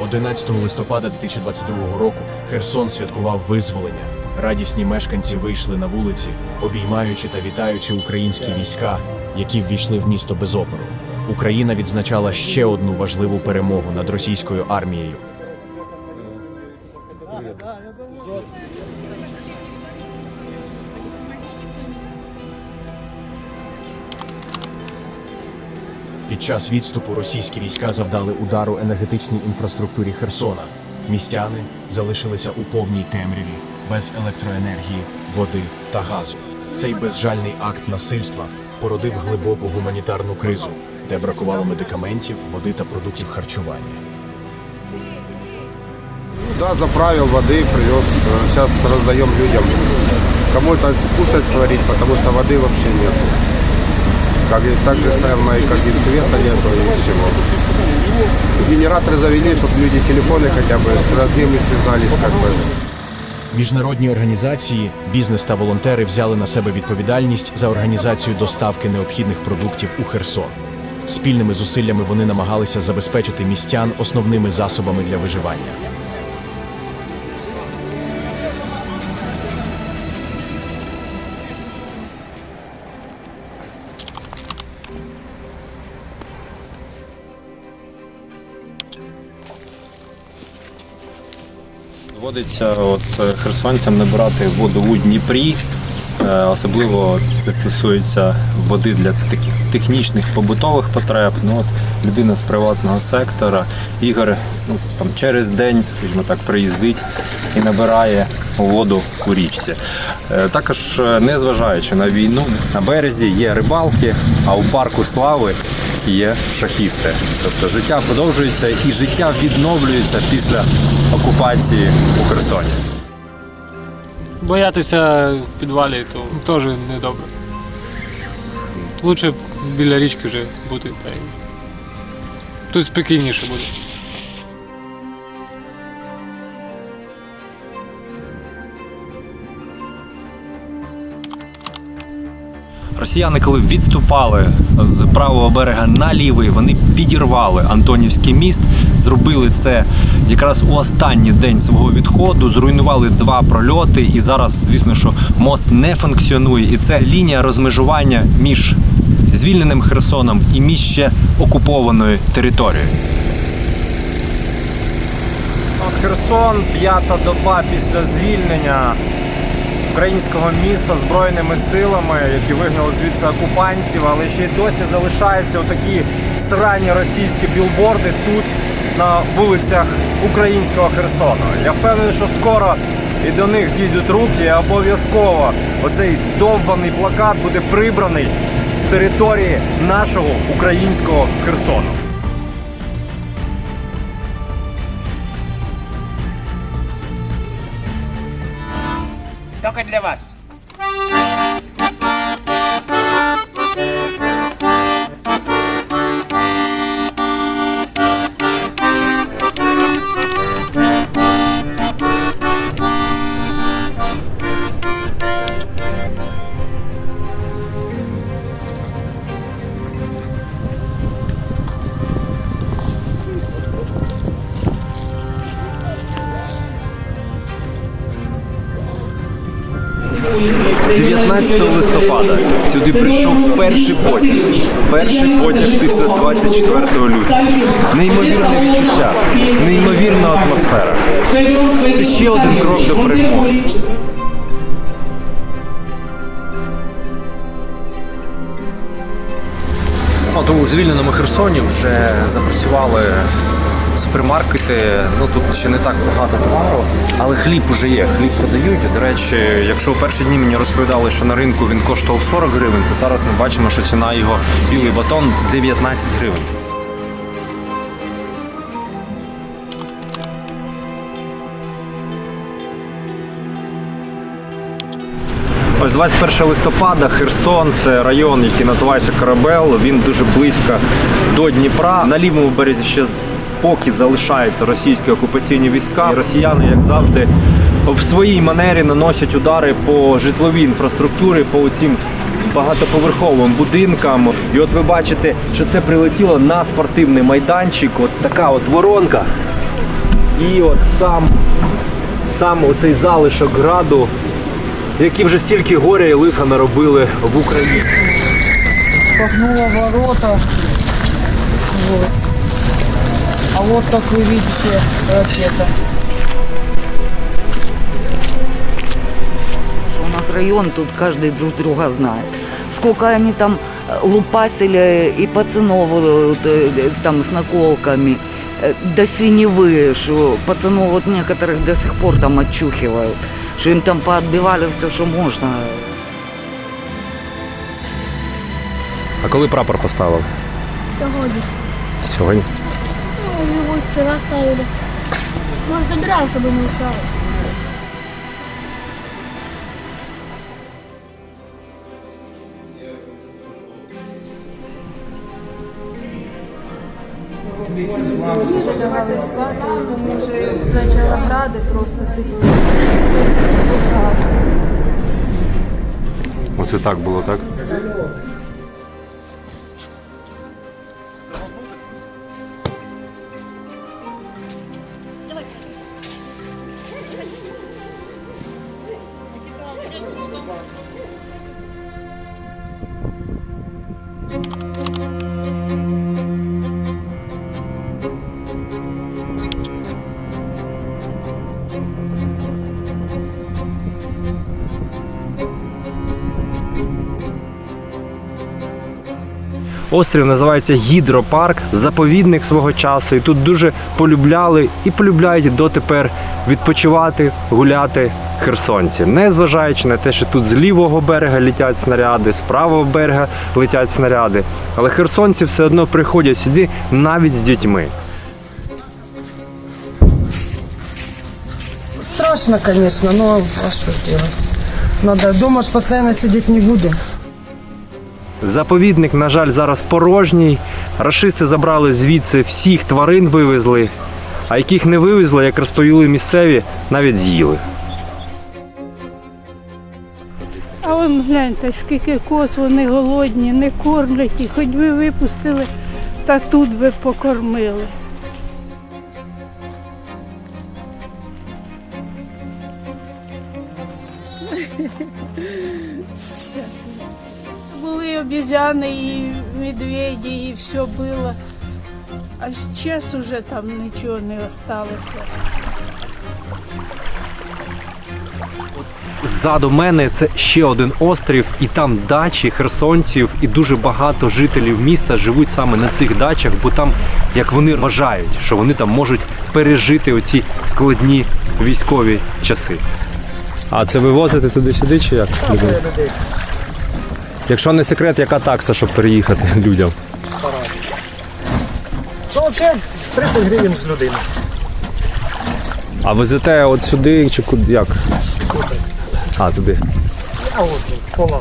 11 листопада 2022 року Херсон святкував визволення. Радісні мешканці вийшли на вулиці, обіймаючи та вітаючи українські війська, які ввійшли в місто без опору. Україна відзначала ще одну важливу перемогу над російською армією. Під час відступу російські війська завдали удару енергетичній інфраструктурі Херсона. Містяни залишилися у повній темряві, без електроенергії, води та газу. Цей безжальний акт насильства породив глибоку гуманітарну кризу, де бракувало медикаментів, води та продуктів харчування. Да, заправил воды, привез. Сейчас раздаем людям. Кому-то кушать сварить, потому что воды вообще нет Как и так же самое, как и света нету и всего. Генераторы завели, чтобы люди телефоны хотя бы с родными связались, как бы. Міжнародні організації, бізнес та волонтери взяли на себе відповідальність за організацію доставки необхідних продуктів у Херсон. Спільними зусиллями вони намагалися забезпечити містян основними засобами для виживання. Доводиться от е, херсонцям набирати воду у Дніпрі. Е, Особливо це стосується води для таких технічних побутових потреб. Ну, от людина з приватного сектора, Ігор ну, там, через день, скажімо так, приїздить і набирає воду у річці. Е, Також, е, незважаючи на війну, на березі є рибалки, а у парку слави є шахісти. Тобто життя продовжується і життя відновлюється після окупації у Херсоні. Боятися в підвалі то теж недобре. Лучше біля річки вже бути. Та й... Тут спокійніше буде. Росіяни, коли відступали з правого берега на лівий, вони підірвали Антонівський міст. Зробили це якраз у останній день свого відходу. Зруйнували два прольоти, і зараз, звісно, що мост не функціонує. І це лінія розмежування між звільненим Херсоном і між ще окупованою територією. Херсон, п'ята доба після звільнення українського міста збройними силами, які вигнали звідси окупантів, але ще й досі залишаються отакі срані російські білборди тут на вулицях українського Херсону. Я впевнений, що скоро і до них дійдуть руки, і обов'язково оцей довбаний плакат буде прибраний з території нашого українського Херсону. धन्यवाद 19 листопада сюди прийшов перший потяг. Перший потяг після 24 лютого. Неймовірне відчуття, неймовірна атмосфера. Це ще один крок до перемоги. От у звільненому Херсоні вже запрацювали супермаркети. Ну тут ще не так багато товару, але хліб уже є. Хліб продають. До речі, якщо у перші дні мені розповідали, що на ринку він коштував 40 гривень, то зараз ми бачимо, що ціна його білий батон 19 гривень. Ось 21 листопада Херсон це район, який називається Корабел. Він дуже близько до Дніпра. На лівому березі ще поки залишаються російські окупаційні війська. Росіяни, як завжди, в своїй манері наносять удари по житловій інфраструктурі, по цим багатоповерховим будинкам. І от ви бачите, що це прилетіло на спортивний майданчик. От така от воронка. і от сам, сам оцей залишок граду, які вже стільки горя і лиха наробили в Україні. пахнуло ворота. А вот, как вы видите, ракета. У нас район, тут каждый друг друга знает. Сколько они там э, лупасили и пацанов э, э, там с наколками, э, до синевы, что пацанов вот некоторых до сих пор там отчухивают, что им там поотбивали все, что можно. А коли прапор поставив? Сьогодні. Сьогодні. Ну, його вчора ставили. Може, забираю, щоб не мешало. Давали спати, тому що з вечора гради просто сиділи. Оце так було, так? Острів називається Гідропарк, заповідник свого часу. І тут дуже полюбляли і полюбляють дотепер відпочивати, гуляти херсонці. Незважаючи на те, що тут з лівого берега летять снаряди, з правого берега летять снаряди. Але херсонці все одно приходять сюди навіть з дітьми. Страшно, конечно, но а что делать? Надо, дома ж постоянно сидеть не буду. Заповідник, на жаль, зараз порожній. Рашисти забрали звідси всіх тварин вивезли, а яких не вивезли, як розповіли місцеві, навіть з'їли. А вон гляньте, скільки коз, вони голодні, не кормлять їх, хоч би випустили, та тут би покормили. Були обізяни і медведі, і все було. А зараз уже там нічого не залишилося. Ззаду мене це ще один острів, і там дачі херсонців, і дуже багато жителів міста живуть саме на цих дачах, бо там, як вони вважають, що вони там можуть пережити оці складні військові часи. А це вивозити туди-сюди чи як? Якщо не секрет, яка такса, щоб переїхати людям? Ну, взагалі, 30 гривень з людини. А везете от сюди чи куди як? А, туди. А от, половина.